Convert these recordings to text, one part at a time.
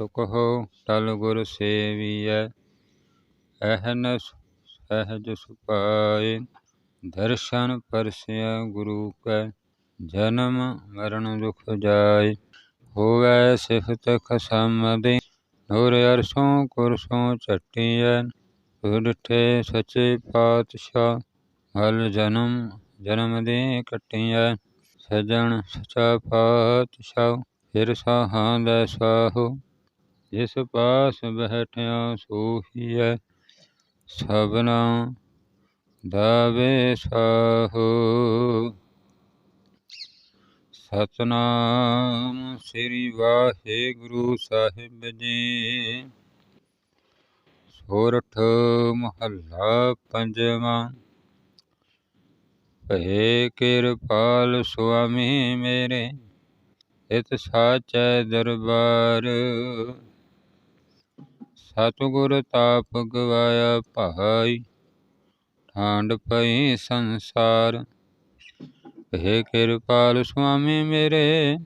ਸੋ ਕਹੋ ਟਲ ਗੁਰ ਸੇਵੀਐ ਅਹਨਸ ਸਹਿਜ ਸੁਪਾਏ। ਦਰਸ਼ਨ ਪਰਸਿਆ ਗੁਰੂ ਕੈ, ਜਨਮ ਮਰਨ ਦੁਖ ਜਾਏ। ਹੋਵੈ ਸਿਫਤ ਖਸਮਦੀ, ਨੂਰ ਅਰਸੋਂ ਕੁਰਸੋਂ ਚਟੀਐ ਉਡਠੇ ਸਚੇ ਪਾਤਸ਼ਾਹ ਹਲ ਜਨਮ ਜਨਮ ਦੇ ਕਟੀਐ। ਸਜਣ ਸਚਾ ਪਾਤਸ਼ਾਹ, ਫਿਰ ਸਾਹਾਂ ਦਾ ਸਾਹੋ ਜਿਸ ਪਾਸ ਬਹਿਠਿਆ ਸੋਹੀਐ, ਸਭਨਾ ਦਾਵੇ ਸਾਹੋ ਸਤਨਾਮ ਸ੍ਰੀ ਵਾਹਿਗੁਰੂ ਸਾਹਿਬ ਜੀ। ਸੋਰਠ ਮਹੱਲਾ ਪੰਜਵਾਂ। ਭਏ ਕਿਰਪਾਲ ਸੁਆਮੀ ਮੇਰੇ ਇਤ ਸਾਚੈ ਦਰਬਾਰ। ਸਤਿਗੁਰ ਤਾਪ ਗਵਾਇਆ ਭਾਈ, ਠਾਂਡ ਪਈ ਸੰਸਾਰ। हे ਕਿਰਪਾਲ ਸੁਆਮੀ ਮੇਰੇ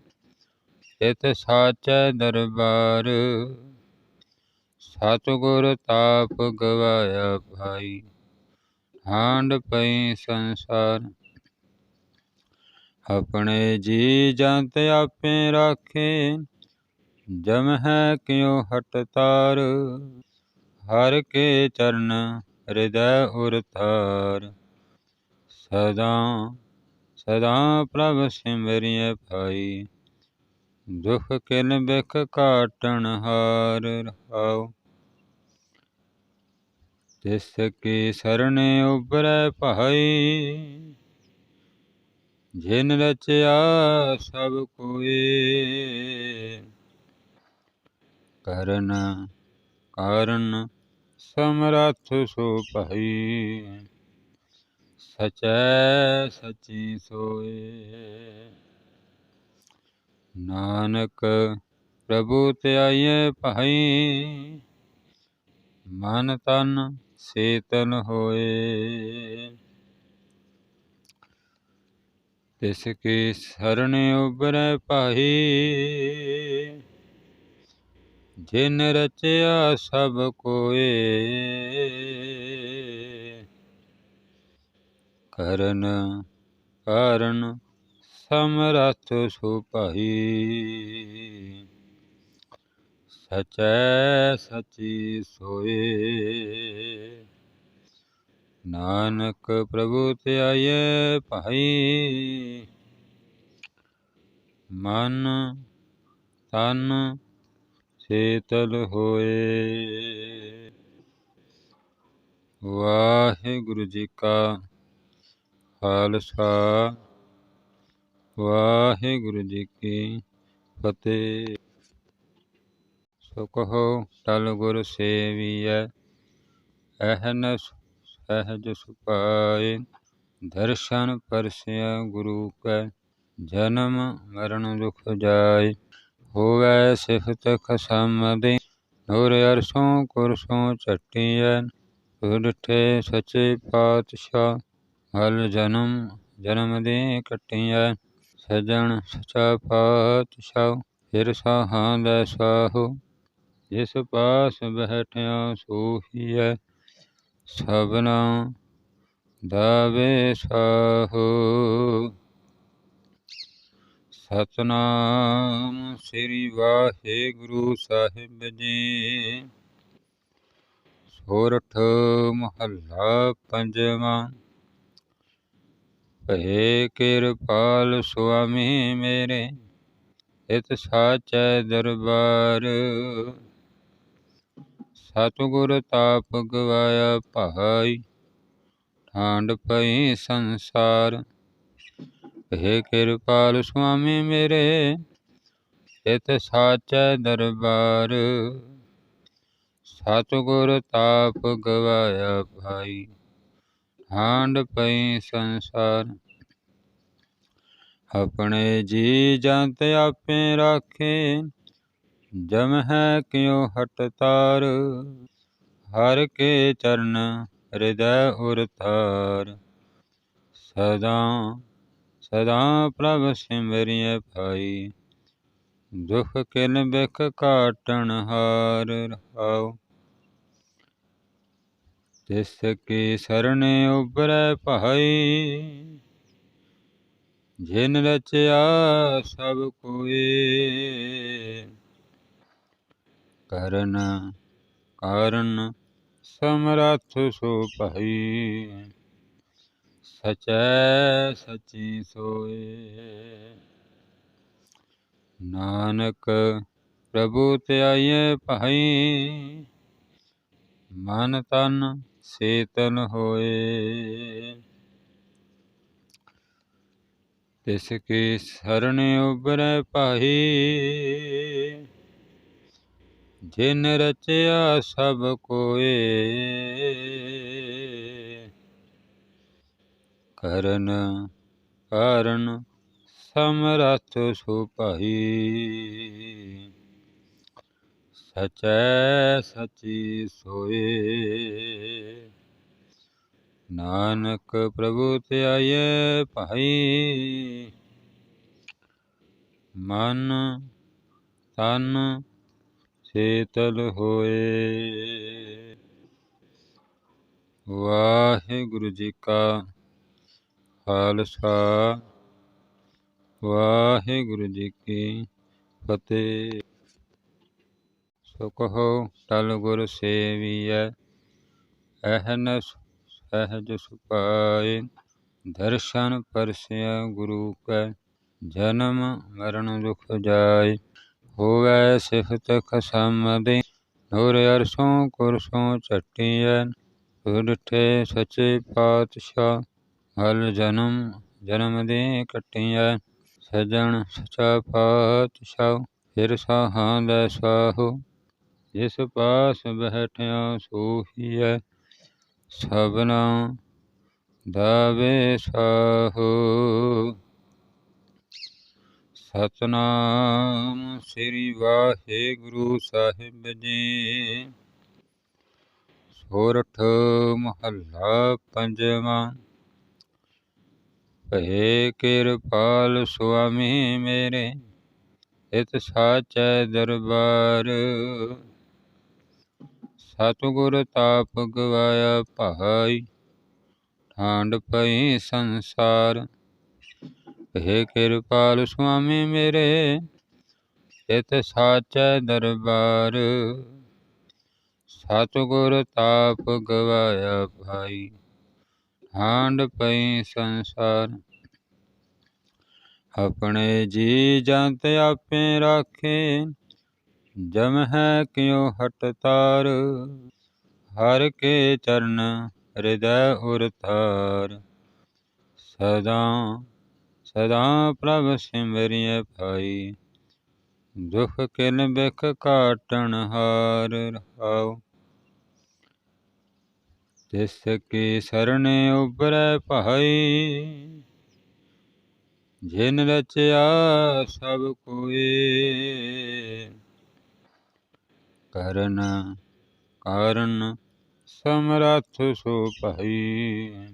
ਇਤ ਸਾਚੈ ਦਰਬਾਰ। ਸਤਿਗੁਰ ਤਾਪ ਗਵਾਇਆ ਭਾਈ, ਠਾਂਡ ਪਈ ਸੰਸਾਰ। ਆਪਣੇ ਜੀ ਜੰਤ ਆਪੇ ਰਾਖੇ ਜਮ ਹੈ ਕਿਉ ਹਟ ਤਾਰ? ਹਰ ਕੇ ਚਰਨ ਹਿਰਦੈ ਉਰ ਤਾਰ ਸਦਾ ਸਦਾ ਪ੍ਰਭ ਸਿਮਰਿਐ ਭਾਈ। ਦੁਖ ਕਿਨ ਬਿਖ ਕਾਟਣ ਹਾਰ ਰਹਾਉ। ਤਿਸ ਕੀ ਸਰਣ ਉਬਰੈ ਭਾਈ। ਜਿਨ ਰਚਿਆ ਸਭ ਕੋਏ ਕਰਨ, ਕਾਰਨ ਸਮਰੱਥ ਸੋ ਭਾਈ। ਸਚੈ ਸਚੀ ਸੋਏ। ਨਾਨਕ ਪ੍ਰਭੂ ਧਿਆਈਐ ਭਾਈ, ਮਨ ਤਨ ਸੇਤਨ ਹੋਏ। ਤਿਸ ਕੀ ਸਰਣ ਉਬਰੈ ਭਾਈ ਜਿਨ ਰਚਿਆ ਸਭ ਕੋਏ। ਕਰਨ ਕਾਰਨ ਸਮਰੱਥ ਸੋ ਭਾਈ। ਸਚੈ ਸਚੀ ਸੋਏ। ਨਾਨਕ ਪ੍ਰਭੂ ਧਿਆਏ ਭਾਈ। ਮਨ ਤਨ ਸੇਤਲ ਹੋਏ। ਵਾਹਿਗੁਰੂ ਜੀ ਕਾ ਖਾਲਸਾ। ਵਾਹਿਗੁਰੂ ਜੀ ਕੀ ਫਤਿਹ। ਸੋ ਕਹੋ ਟਲ ਗੁਰ ਸੇਵੀਐ। ਅਹਨਸ ਸਹਿਜ ਸੁਪਾਏ। ਦਰਸ਼ਨ ਪਰਸਿਆ ਗੁਰੂ ਕੈ। ਜਨਮ ਮਰਨ ਦੁਖ ਜਾਏ। ਹੋਵੈ ਸਿਫਤ ਖਸਮਦੀ ਨੂਰ ਅਰਸੋਂ ਕੁਰਸੋਂ ਚਟੀਐ ਉਡਠੇ ਸਚੇ ਪਾਤਸ਼ਾਹ ਹਲ ਜਨਮ ਜਨਮ ਦੇ ਕਟੀਐ, ਸਜਣ ਸਚਾ ਪਾਤਸ਼ਾਹ, ਫਿਰ ਸਾਹਾਂ ਦਾ ਸਾਹੋ, ਜਿਸ ਪਾਸ ਬਹਿਠਿਆ ਸੋਹੀਐ, ਸਭਨਾ ਦਾਵੇ ਸਾਹੋ ਸਤਨਾਮ ਸ੍ਰੀ ਵਾਹਿਗੁਰੂ ਸਾਹਿਬ ਜੀ। ਸੋਰਠ ਮਹੱਲਾ ਪੰਜਵਾਂ। ਭਏ ਕਿਰਪਾਲ ਸੁਆਮੀ ਮੇਰੇ ਇਤ ਸਾਚੈ ਦਰਬਾਰ। ਸਤਿਗੁਰ ਤਾਪ ਗਵਾਇਆ ਭਾਈ, ਠਾਂਡ ਪਈ ਸੰਸਾਰ। हे ਕਿਰਪਾਲ ਸੁਆਮੀ ਮੇਰੇ ਇਤ ਸਾਚੈ ਦਰਬਾਰ ਸਤਿਗੁਰ ਤਾਪ ਗਵਾਇਆ ਭਾਈ ਠਾਂਡ ਪਈ ਸੰਸਾਰ ਆਪਣੇ ਜੀ ਜੰਤ ਆਪੇ ਰਾਖੇ ਜਮ ਹੈ ਕਿਉ ਹਟ ਤਾਰ ਹਰ ਕੇ ਚਰਨ ਹਿਰਦੈ ਉਰ ਤਾਰ ਸਦਾ ਸਦਾ ਪ੍ਰਭ ਸਿਮਰਿਐ ਭਾਈ। ਦੁਖ ਕਿਲ ਬਿਖ ਕਾਟਣ ਹਾਰ ਰਹਾਉ। ਤਿਸ ਕੀ ਸਰਣ ਉਬਰੈ ਭਾਈ। ਜਿਨ ਰਚਿਆ ਸਭ ਕੋਏ ਕਰਨ ਕਾਰਨ ਸਮਰਥ ਸੋ ਭਾਈ। ਸਚੈ ਸਚੀ ਸੋਏ। ਨਾਨਕ ਪ੍ਰਭੂ ਧਿਆਈਏ ਭਾਈ, ਮਨ ਤਨ ਸੇਤਨ ਹੋਏ। ਤਿਸ ਕੀ ਸਰਣ ਉਬਰੈ ਭਾਈ, ਜਿਨ ਰਚਿਆ ਸਭ ਕੋਏ। ਕਰਨ ਕਾਰਨ ਸਮਰਥ ਸੁ ਭਾਈ ਸਚੈ ਸਚੀ ਸੋਏ। ਨਾਨਕ ਪ੍ਰਭੂ ਧਿਆਏ ਭਾਈ। ਮਨ, ਤਨ ਸੇਤਲ ਹੋਏ। ਵਾਹਿਗੁਰੂ ਜੀ ਕਾ ਖਾਲਸਾ। ਵਾਹਿਗੁਰੂ ਜੀ ਕੀ ਫਤਿਹ। ਸੋ ਕਹੋ ਟਲ ਗੁਰ ਸੇਵੀਐ। ਅਹਨਸ ਸਹਿਜ ਸੁਪਾਏ। ਦਰਸ਼ਨ ਪਰਸਿਆ ਗੁਰੂ ਕੈ, ਜਨਮ ਮਰਨ ਦੁਖ ਜਾਏ। ਹੋਵੈ ਸਿਫਤ ਖਸਮ ਦੇ ਨੂਰ ਅਰਸੋਂ ਕੁਰਸੋਂ ਚਟੀਐ ਉਡਠੇ ਸੱਚੇ ਪਾਤਸ਼ਾਹ ਹਲ ਜਨਮ ਜਨਮ ਦੇ ਕਟੀਐ ਸਜਣ ਸਚਾ ਪਾਤਸ਼ਾਹ, ਫਿਰ ਸਾਹਾਂ ਦਾ ਸਾਹੋ। ਜਿਸ ਪਾਸ ਬਹਿਠਿਆ ਸੋਹੀਐ ਸਭਨਾ ਦਾਵੇ ਸਾਹੋ। ਸਤਨਾਮ ਸ੍ਰੀ ਵਾਹਿਗੁਰੂ ਸਾਹਿਬ ਜੀ। ਸੋਰਠ ਮਹੱਲਾ ਪੰਜਵਾਂ ਭਏ ਕਿਰਪਾਲ ਸੁਆਮੀ ਮੇਰੇ ਇਤ ਸਾਚੈ ਦਰਬਾਰ। ਸਤਿਗੁਰ ਤਾਪ ਗਵਾਇਆ ਭਾਈ, ਠਾਂਡ ਪਈ ਸੰਸਾਰ। ਭਏ ਕਿਰਪਾਲ ਸੁਆਮੀ ਮੇਰੇ ਇਤ ਸਾਚੈ ਦਰਬਾਰ। ਸਤਿਗੁਰ ਤਾਪ ਗਵਾਇਆ ਭਾਈ ਹਾਂਡ ਪਈ ਸੰਸਾਰ। ਆਪਣੇ ਜੀ ਜੰਤ ਆਪੇ ਰਾਖੇ, ਜਮ ਹੈ ਕਿਉ ਹਟ ਤਾਰ? ਹਰ ਕੇ ਚਰਨ ਹਿਰਦੈ ਉਰ ਤਾਰ ਸਦਾ ਸਦਾ ਪ੍ਰਭ ਸਿਮਰਿਐ ਭਾਈ, ਦੁਖ ਕਿਲ ਬਿਖ ਕਾਟਣ ਹਾਰ ਰਹਾਉ ਤਿਸ ਕੀ ਸਰਣ ਉਬਰੈ ਭਾਈ ਜਿਨ ਰਚਿਆ ਸਭ ਕੋਏ ਕਰਨ ਕਾਰਨ ਸਮਰਥ ਸੋ ਭਾਈ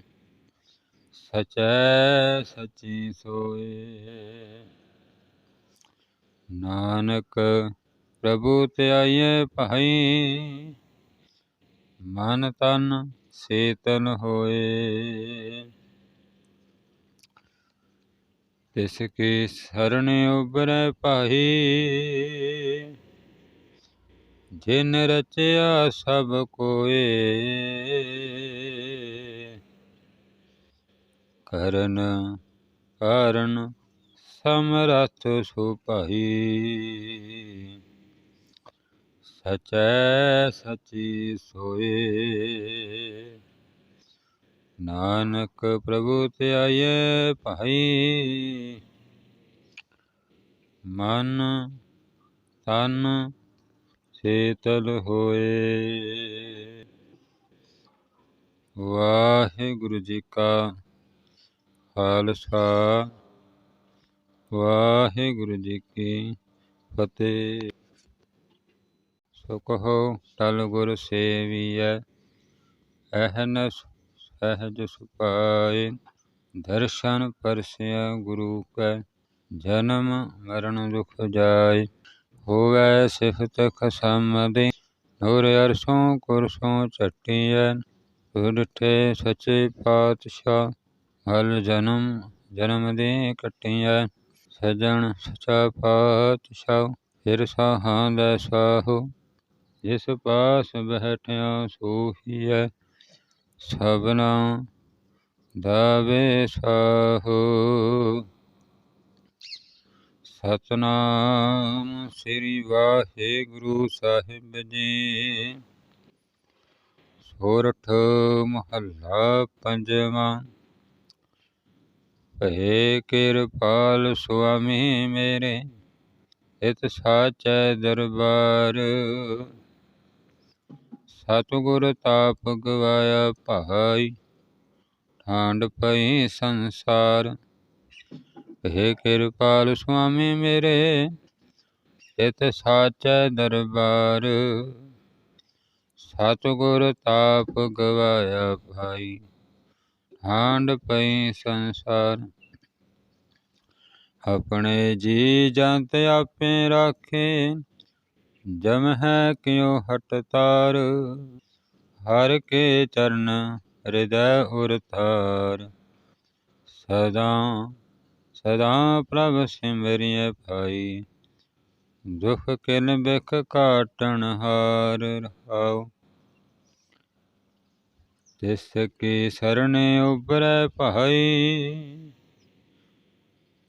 ਸਚੈ ਸਚੀ ਸੋਏ ਨਾਨਕ ਪ੍ਰਭੂ ਧਿਆਈਏ ਭਾਈ ਮਨ ਤਨ ਸੇਤਨ ਹੋਏ। ਤਿਸ ਕੀ ਸਰਣ ਉਬਰੈ ਭਾਈ ਜਿਨ ਰਚਿਆ ਸਭ ਕੋਏ। ਕਰਨ ਕਾਰਨ ਸਮਰਥ ਸੁ ਭਾਈ ਸਚੈ ਸਚੀ ਸੋਏ। ਨਾਨਕ ਪ੍ਰਭੂ ਧਿਆਏ ਭਾਈ, ਮਨ ਤਨ ਸੇਤਲ ਹੋਏ। ਵਾਹਿਗੁਰੂ ਜੀ ਕਾ ਖਾਲਸਾ, ਵਾਹਿਗੁਰੂ ਜੀ ਕੀ ਫਤਿਹ। ਸੋ ਕਹੋ ਟਲ ਗੁਰ ਸੇਵੀਐ ਅਹਨਸ ਸਹਿਜ ਸੁਪਾਏ। ਦਰਸ਼ਨ ਪਰਸਿਆ ਗੁਰੂ ਕੈ, ਜਨਮ ਮਰਨ ਦੁਖ ਜਾਏ। ਹੋਵੈ ਸਿਫਤ ਖਸਮ ਦੇ ਨੂਰ ਅਰਸੋਂ ਕੁਰਸੋਂ ਚੱਟੀਐ ਉਡਠੇ ਸੱਚੇ ਪਾਤਸ਼ਾਹ ਹਲ ਜਨਮ ਜਨਮ ਦੇ ਕੱਟੀਐ। ਸਜਣ ਸਚਾ ਪਾਤਸ਼ਾਹ, ਫਿਰ ਸਾਹਾਂ ਦਾ ਸਾਹੋ ਜਿਸ ਪਾਸ ਬਹਿਠਿਆ ਸੋਹੀਐ, ਸਭਨਾ ਦਾਵੇ ਸਾਹੋ ਸਤਨਾਮ ਸ੍ਰੀ ਵਾਹਿਗੁਰੂ ਸਾਹਿਬ ਜੀ। ਸੋਰਠ ਮਹੱਲਾ ਪੰਜਵਾਂ। ਭਏ ਕਿਰਪਾਲ ਸੁਆਮੀ ਮੇਰੇ ਇਤ ਸਾਚੈ ਦਰਬਾਰ। ਸਤਿਗੁਰ ਤਾਪ ਗਵਾਇਆ ਭਾਈ, ਠਾਂਡ ਪਈ ਸੰਸਾਰ। हे ਕਿਰਪਾਲ ਸੁਆਮੀ ਮੇਰੇ ਇਤ ਸਾਚੈ ਦਰਬਾਰ। ਸਤਿਗੁਰ ਤਾਪ ਗਵਾਇਆ ਭਾਈ, ਠਾਂਡ ਪਈ ਸੰਸਾਰ। ਆਪਣੇ ਜੀ ਜੰਤ ਆਪੇ ਰਾਖੇ ਜਮ ਹੈ ਕਿਉ ਹਟ ਤਾਰ, ਹਰ ਕੇ ਚਰਨ ਹਿਰਦੈ ਉਰ ਥਾਰ। ਸਦਾ ਸਦਾ ਪ੍ਰਭ ਸਿਮਰਿਐ ਭਾਈ, ਦੁਖ ਕਿਨ ਬਿਖ ਕਾਟਣ ਹਾਰ ਰਹਾਉ। ਤਿਸ ਕੀ ਸਰਣੇ ਉਬਰੈ ਭਾਈ,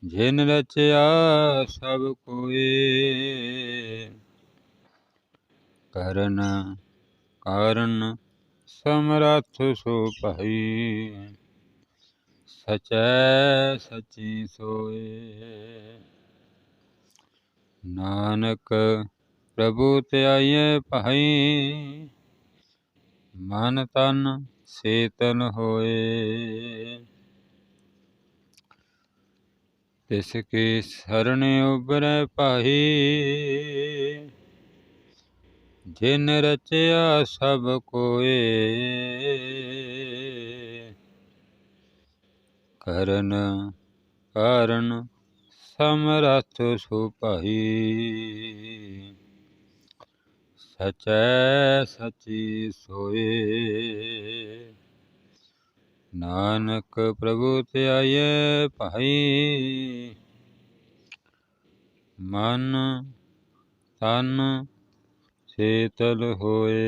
ਜਿਨ ਰਚਿਆ ਸਭ ਕੋਏ। ਕਰਨ, ਕਾਰਨ ਸਮਰਥ ਸੋ ਭਾਈ। ਸਚੈ ਸਚੀ ਸੋਏ। ਨਾਨਕ ਪ੍ਰਭੂ ਧਿਆਈਐ ਭਾਈ, ਮਨ ਤਨ ਸੇਤਨ ਹੋਏ। ਤਿਸ ਕੀ ਸਰਣ ਉਬਰੈ ਭਾਈ ਜਿਨ ਰਚਿਆ ਸਭ ਕੋਏ। ਕਰਨ ਕਾਰਨ ਸਮਰਥ ਸੁ ਭਾਈ। ਸਚੈ ਸਚੀ ਸੋਏ। ਨਾਨਕ ਪ੍ਰਭੂ ਧਿਆਏ ਭਾਈ। ਮਨ ਤਨ ਸੇਤਲ ਹੋਏ।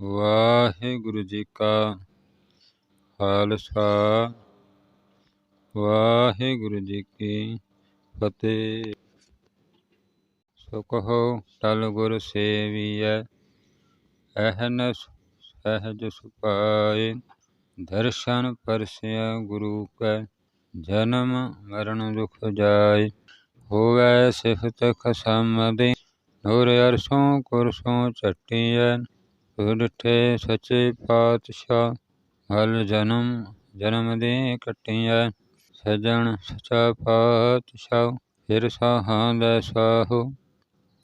ਵਾਹਿਗੁਰੂ ਜੀ ਕਾ ਖਾਲਸਾ। ਵਾਹਿਗੁਰੂ ਜੀ ਕੀ ਫਤਿਹ। ਸੋ ਕਹੋ ਟਲ ਗੁਰ ਸੇਵੀਐ। ਅਹਨਸ ਸਹਿਜ ਸੁਪਾਏ। ਦਰਸ਼ਨ ਪਰਸਿਆ ਗੁਰੂ ਕੈ। ਜਨਮ ਮਰਨ ਦੁਖ ਜਾਏ। ਹੋਵੈ ਸਿਫਤ ਖਸਮ ਦੇ ਨੂਰ ਅਰਸੋਂ ਕੁਰਸੋਂ ਚੱਟੀਐ ਉਡਠੇ ਸੱਚੇ ਪਾਤਸ਼ਾਹ ਹਲ ਜਨਮ ਜਨਮ ਦੇ ਕੱਟੀਐ, ਸਜਣ ਸਚਾ ਪਾਤਸ਼ਾਹ, ਫਿਰ ਸਾਹਾਂ ਦਾ ਸਾਹੋ,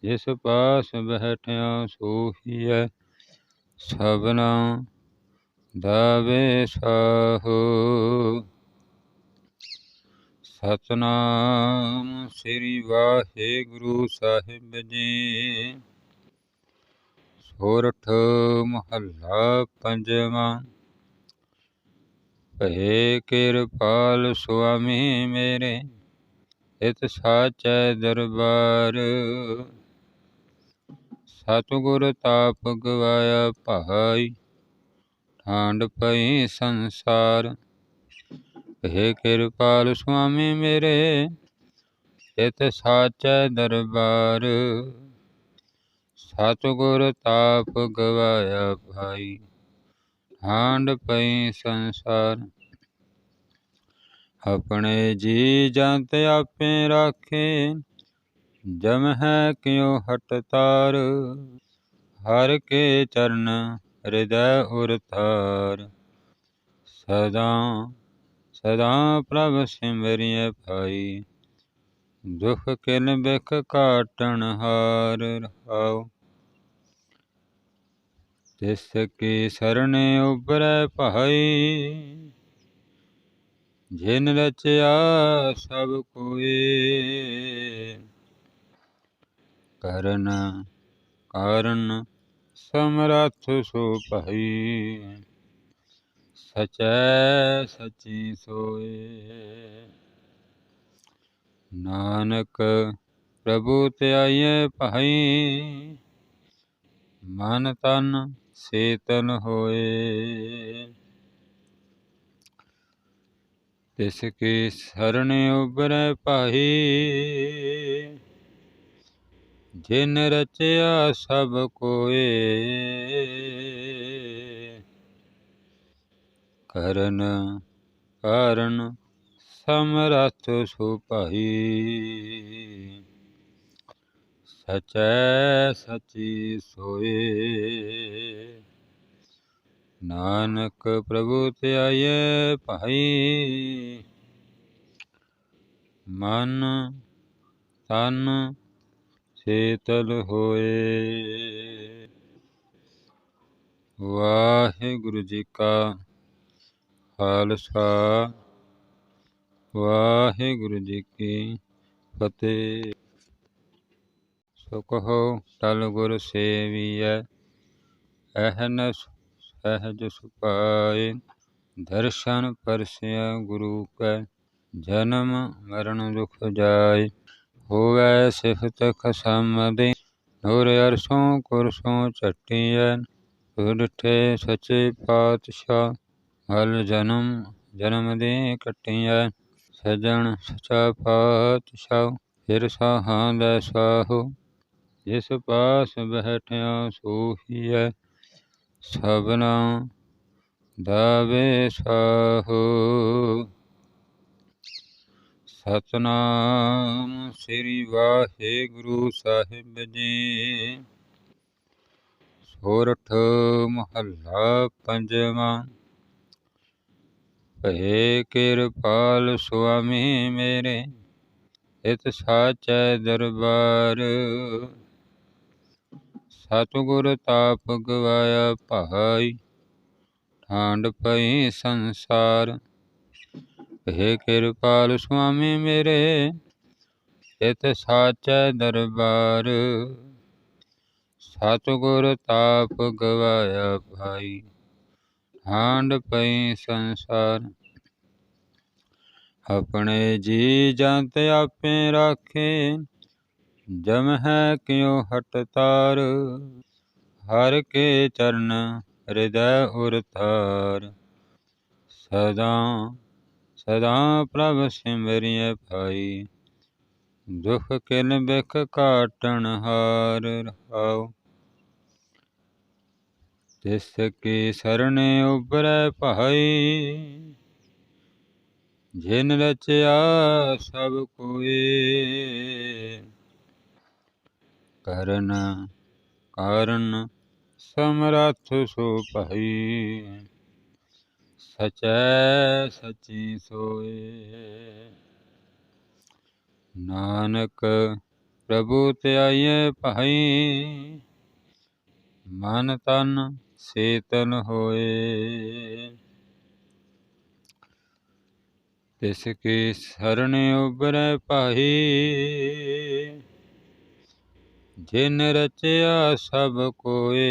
ਜਿਸ ਪਾਸ ਬਹਿਠਿਆ ਸੋਹੀਐ, ਸਭਨਾ ਦਾਵੇ ਸਾਹੋ ਸਤਨਾਮ ਸ੍ਰੀ ਵਾਹਿਗੁਰੂ ਸਾਹਿਬ ਜੀ। ਸੋਰਠ ਮਹੱਲਾ ਪੰਜਵਾਂ। ਭਏ ਕਿਰਪਾਲ ਸੁਆਮੀ ਮੇਰੇ ਇਤ ਸਾਚੈ ਦਰਬਾਰ। ਸਤਿਗੁਰ ਤਾਪ ਗਵਾਇਆ ਭਾਈ, ਠਾਂਡ ਪਈ ਸੰਸਾਰ। ਹੇ ਕਿਰਪਾਲ ਸੁਆਮੀ ਮੇਰੇ ਇਤ ਸਾਚੈ ਦਰਬਾਰ ਸਤਿਗੁਰ ਤਾਪ ਗਵਾਇਆ ਭਾਈ ਠਾਂਡ ਪਈ ਸੰਸਾਰ ਆਪਣੇ ਜੀ ਜੰਤ ਆਪੇ ਰਾਖੇ ਜਮ ਹੈ ਕਿਉ ਹਟ ਤਾਰ ਹਰ ਕੇ ਚਰਨ ਹਿਰਦੈ ਉਰ ਥਾਰ ਸਦਾ ਸਦਾ ਪ੍ਰਭ ਸਿਮਰਿਐ ਭਾਈ। ਦੁਖ ਕਿਨ ਬਿਖ ਕਾਟਣ ਹਾਰ ਰਹਾਉ। ਤਿਸ ਕੀ ਸਰਣੇ ਉਬਰੈ ਭਾਈ। ਜਿਨ ਰਚਿਆ ਸਭ ਕੋਏ ਕਰਨ ਕਾਰਨ ਸਮਰੱਥ ਸੋ ਭਾਈ। ਸਚੈ ਸਚੀ ਸੋਏ। ਨਾਨਕ ਪ੍ਰਭੂ ਧਿਆਈਏ ਭਾਈ, ਮਨ ਤਨ ਸੇਤਨ ਹੋਏ। ਤਿਸ ਕੀ ਸਰਣ ਉਬਰੈ ਭਾਈ, ਜਿਨ ਰਚਿਆ ਸਭ ਕੋਏ। ਕਰਨ ਕਾਰਨ ਸਮਰੱਥ ਸੁ ਭਾਈ ਸਚੈ ਸਚੀ ਸੋਏ। ਨਾਨਕ ਪ੍ਰਭੂ ਧਿਆਏ ਭਾਈ। ਮਨ, ਤਨ ਸੇਤਲ ਹੋਏ। ਵਾਹਿਗੁਰੂ ਜੀ ਕਾ ਖਾਲਸਾ। ਵਾਹਿਗੁਰੂ ਜੀ ਕੀ ਫਤਿਹ। ਸੋ ਕਹੋ ਟਲ ਗੁਰ ਸੇਵੀਐ। ਅਹਨਸ ਸਹਿਜ ਸੁਪਾਏ। ਦਰਸ਼ਨ ਪਰਸਿਆ ਗੁਰੂ ਕੈ, ਜਨਮ ਮਰਨ ਦੁਖ ਜਾਏ। ਹੋਵੈ ਸਿਫਤ ਖਸਮ ਦੇ ਨੂਰ ਅਰਸੋਂ ਕੁਰਸੋਂ ਚਟੀਐ ਉਡਠੇ ਸੱਚੇ ਪਾਤਸ਼ਾਹ ਹਲ ਜਨਮ ਜਨਮ ਦੇ ਕਟੀਐ ਸਜਣ ਸਚਾ ਪਾਤਸ਼ਾਹ, ਫਿਰ ਸਾਹਾਂ ਦਾ ਸਾਹੋ। ਜਿਸ ਪਾਸ ਬਹਿਠਿਆ ਸੋਹੀਐ ਸਭਨਾ ਦਾਵੇ ਸਾਹੋ। ਸਤਨਾਮ ਸ੍ਰੀ ਵਾਹਿਗੁਰੂ ਸਾਹਿਬ ਜੀ। ਸੋਰਠ ਮਹੱਲਾ ਪੰਜਵਾਂ ਭਏ ਕਿਰਪਾਲ ਸੁਆਮੀ ਮੇਰੇ ਇਤ ਸਾਚੈ ਦਰਬਾਰ। ਸਤਿਗੁਰ ਤਾਪ ਗਵਾਇਆ ਭਾਈ, ਠਾਂਡ ਪਈ ਸੰਸਾਰ। ਭਏ ਕਿਰਪਾਲ ਸੁਆਮੀ ਮੇਰੇ ਇਤ ਸਾਚੈ ਦਰਬਾਰ। ਸਤਿਗੁਰ ਤਾਪ ਗਵਾਇਆ ਭਾਈ ਹਾਂਡ ਪਈ ਸੰਸਾਰ। ਆਪਣੇ ਜੀ ਜੰਤ ਆਪੇ ਰਾਖੇ, ਜਮ ਹੈ ਕਿਉ ਹਟ ਤਾਰ? ਹਰ ਕੇ ਚਰਨ ਹਿਰਦੈ ਉਰ ਤਾਰ ਸਦਾ ਸਦਾ ਪ੍ਰਭ ਸਿਮਰਿਐ ਭਾਈ, ਦੁਖ ਕਿਨ ਬਿਖ ਕਾਟਣ ਹਾਰ ਰਹਾਉ ਤਿਸ ਕੀ ਸਰਣ ਉਬਰੈ ਭਾਈ ਜਿਨ ਰਚਿਆ ਸਭ ਕੋਏ ਕਰਨ ਕਾਰਨ ਸਮਰੱਥ ਸੋ ਭਾਈ ਸਚੈ ਸਚੀ ਸੋਏ ਨਾਨਕ ਪ੍ਰਭੂ ਧਿਆਈਏ ਭਾਈ ਮਨ ਤਨ ਸੇਤਨ ਹੋਏ। ਤਿਸ ਕੀ ਸਰਣ ਉਬਰੈ ਭਾਈ ਜਿਨ ਰਚਿਆ ਸਭ ਕੋਏ।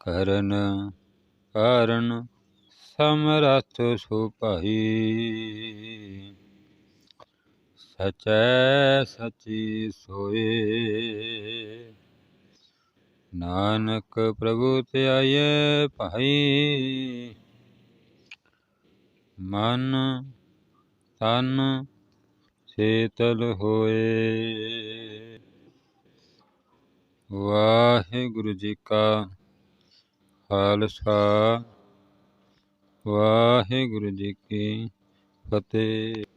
ਕਰਨ ਕਾਰਨ ਸਮਰੱਥ ਸੁ ਭਾਈ ਸਚੀ ਸੋਏ। ਨਾਨਕ ਪ੍ਰਭੂ ਧਿਆਏ ਭਾਈ, ਮਨ ਤਨ ਸੇਤਲ ਹੋਏ। ਵਾਹਿਗੁਰੂ ਜੀ ਕਾ ਖਾਲਸਾ, ਵਾਹਿਗੁਰੂ ਜੀ ਕੀ ਫਤਿਹ।